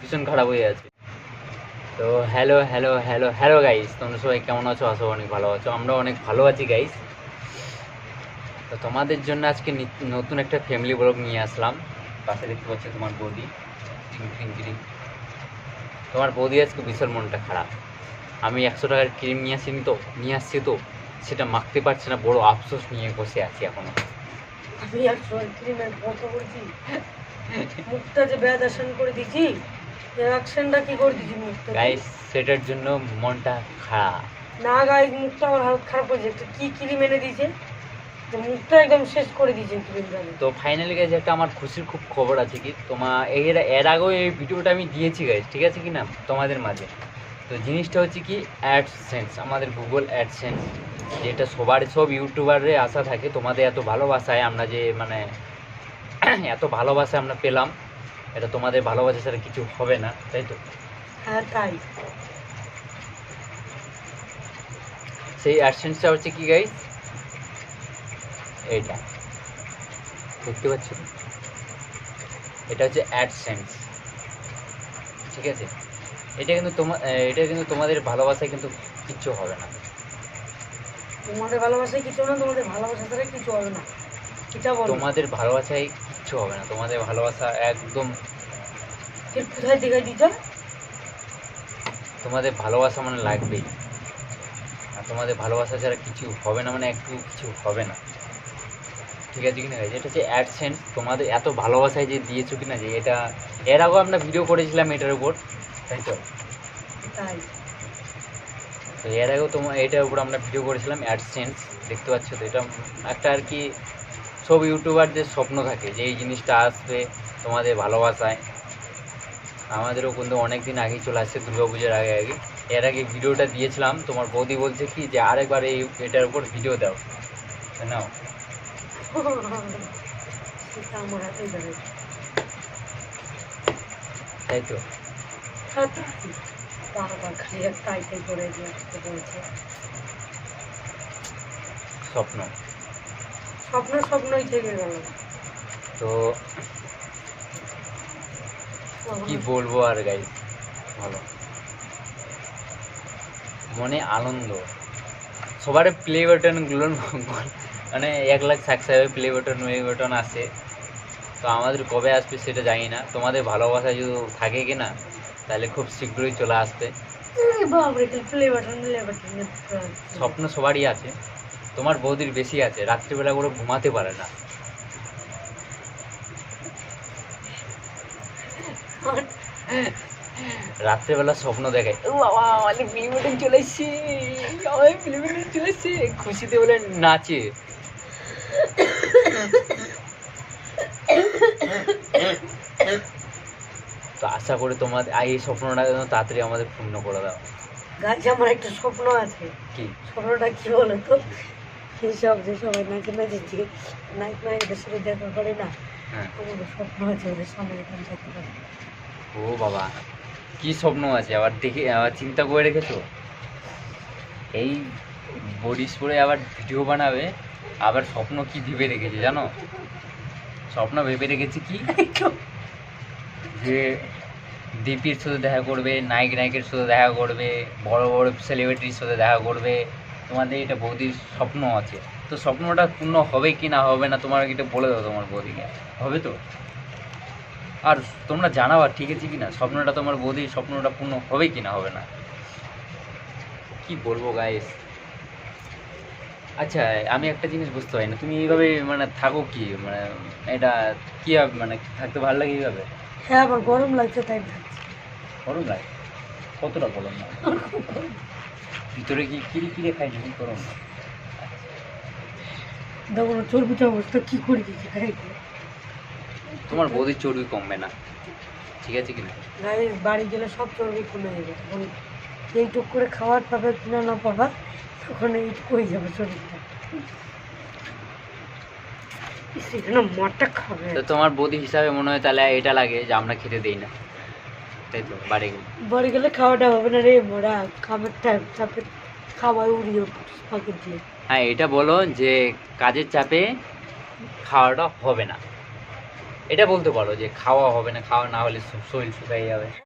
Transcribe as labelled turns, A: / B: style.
A: ভীষণ খারাপ হয়ে আছে। তো hello hello hello hello guys তোমরা সবাই কেমন আছো? করি অনেক ভালো আছো। আমরা অনেক ভালো আছি গাইস তো তোমাদের জন্য আজকে নতুন একটা ফ্যামিলি ব্লগ নিয়ে আসলাম। পাশে দেখতে পাচ্ছ তোমার বৌদি। তোমার বৌদি আজকে বিশাল মনটা খারাপ। আমি একশো টাকার ক্রিম নিয়ে আসিনি তো, নিয়ে আসছি তো। সেটা মাখতে পারছে না, বড় আফসোস নিয়ে বসে আছি
B: এখনও। মুখটা যে বেদাসন করে দিছি অ্যাকশনটা কি করে দিছি মুখটা?
A: গাইস সেটার জন্য মনটা খারাপ।
B: না গাই মুখটা আমার হালত খারাপ হয়েছে একটা কি ক্রিম এনে দিয়েছে? যে মুখটা একদম শেষ করে দিয়েছে ক্রিমটা
A: তো ফাইনালি গাইজ একটা আমার খুশির খুব খবর আছে কি? তোমার এর এর আগেও এই ভিডিওটা আমি দিয়েছি গাইজ ঠিক আছে কি না? তোমাদের মাঝে। তো জিনিসটা হচ্ছে কি অ্যাডসেন্স আমাদের গুগল অ্যাডসেন্স যেটা সবার সব ইউটিউবারে আশা থাকে তোমাদের এত ভালোবাসায় আমরা যে মানে এত ভালোবাসা আমরা পেলাম। এটা তোমাদের ভালোবাসা ছাড়া কিছু হবে না তাই তো?
B: হ্যাঁ তাই।
A: সেই অ্যাডসেন্সটা হচ্ছে কি গাইজ এইটা। দেখতে পাচ্ছ? এটা হচ্ছে অ্যাডসেন্স ঠিক আছে? এটা কিন্তু তোমার এটা কিন্তু তোমাদের ভালোবাসায় কিন্তু কিচ্ছু হবে না।
B: তোমাদের ভালোবাসায় কিছু না তোমাদের ভালোবাসা ছাড়া কিছু হবে না।
A: তোমাদের ভালোবাসায় কিচ্ছু হবে না। তোমাদের ভালোবাসা একদম
B: কোথায় দেখাই দিত
A: তোমাদের ভালোবাসা মানে লাগবেই। আর তোমাদের ভালোবাসা ছাড়া কিছু হবে না মানে একটু কিছু হবে না। ঠিক আছে কিনা এটা হচ্ছে অ্যাডসেন্স তোমাদের এত ভালোবাসায় যে দিয়েছ কিনা যে এটা এর আগেও আমরা ভিডিও করেছিলাম এটার উপর তাই তো?
B: তাই।
A: তো এর আগেও তোমার এটার উপর আমরা ভিডিও করেছিলাম অ্যাডসেন্স দেখতে পাচ্ছ তো এটা একটা আর কি সব ইউটিউবারদের স্বপ্ন থাকে যে এই জিনিসটা আসবে তোমাদের ভালোবাসায়। আমাদেরও কিন্তু অনেক দিন আগেই চলে আসছে দুর্গা পুজোর আগে আগে। এর আগে ভিডিওটা দিয়েছিলাম তোমার বৌদি বলছে কি যে আরেকবার এই এটার উপর ভিডিও দাও। নাও তাই তো? স্বপ্ন।
B: স্বপ্ন স্বপ্নই থেকে গেল।
A: তো কি বলব আর গাই ভালো। মনে আনন্দ। সবার প্লে বাটনগুলো মানে এক লাখ সাবস্ক্রাইবার প্লে বাটন ওয়ে বাটন আসে তো আমাদের কবে আসবে সেটা জানি না। তোমাদের ভালোবাসা যদি থাকে কি না তাহলে খুব শীঘ্রই চলে আসবে। স্বপ্ন সবারই আছে। তোমার বৌদির বেশি আছে রাত্রিবেলা করে ঘুমাতে পারে না। রাত্রেবেলা স্বপ্ন দেখায় ও বাবা আমাদের ফিল্ম চলে এসছে আমাদের চলে এসছে খুশিতে বলে নাচে। তো আশা করি তোমার এই স্বপ্নটা যেন তাড়াতাড়ি আমাদের পূর্ণ করে দাও।
B: গাছ আমার একটা স্বপ্ন আছে।
A: কি?
B: স্বপ্নটা কি বলো তো সেসব যে সবাই নাকি নাচেছি নাইট নাইটের সাথে দেখা করে না
A: হ্যাঁ।
B: আমার স্বপ্ন আছে ওদের সামনে এখানে যেতে পারে।
A: ও বাবা কি স্বপ্ন আছে? আবার দেখে আবার চিন্তা করে রেখেছো? এই বডিস পরে আবার ভিডিও বানাবে আবার স্বপ্ন কি ভেবে রেখেছে জানো? স্বপ্ন ভেবে রেখেছে কি? যে দীপির সাথে দেখা করবে নায়ক নায়কের সাথে দেখা করবে বড় বড় সেলিব্রিটির সাথে দেখা করবে তোমাদের এটা বৌদির স্বপ্ন আছে। তো স্বপ্নটা পূর্ণ হবে কি না হবে না তোমার এটা বলে দাও তোমার বৌদিকে। হবে তো? আর তোমরা জানাবা ঠিক আছে কি না স্বপ্নটা তোমার বৌদির স্বপ্নটা পূর্ণ হবে কি না হবে না? কি বলব গাইস আচ্ছা আমি একটা জিনিস বুঝতে পারি না তুমি এইভাবে মানে থাকো কি? মানে এটা কি মানে থাকতে ভালো লাগে এইভাবে?
B: হ্যাঁ আবার গরম লাগছে তাই
A: গরম লাগে? কতটা গরম? না ভিতরে কি কিরি কিরে খাই গরম?
B: দেখো না চর্বিটা অবস্থা কি করে দিচ্ছে
A: তোমার বৌদির চর্বি কমবে না। ঠিক আছে কিনা?
B: গাড়ি বাড়ি গেলে সব চর্বি কমে যাবে। তখন এইটুক করে খাবার পাবে কিনা না পাবা তখন এইটুকু হয়ে যাবে শরীরটা সেখানে মাঠটা খাবে।
A: তো তোমার বৌদি হিসাবে মনে হয় তাহলে এটা লাগে যে আমরা খেতে দেই না। তাই তো বাড়ি গেলে।
B: বাড়ি গেলে খাওয়াটা হবে না রে মোরা খাবার টাইম চাপে খাবার উড়িয়ে দিয়ে।
A: হ্যাঁ এটা বলো যে কাজের চাপে খাওয়াটা হবে না। এটা বলতে পারো যে খাওয়া হবে না খাওয়া না হলে শরীর শুকাই যাবে।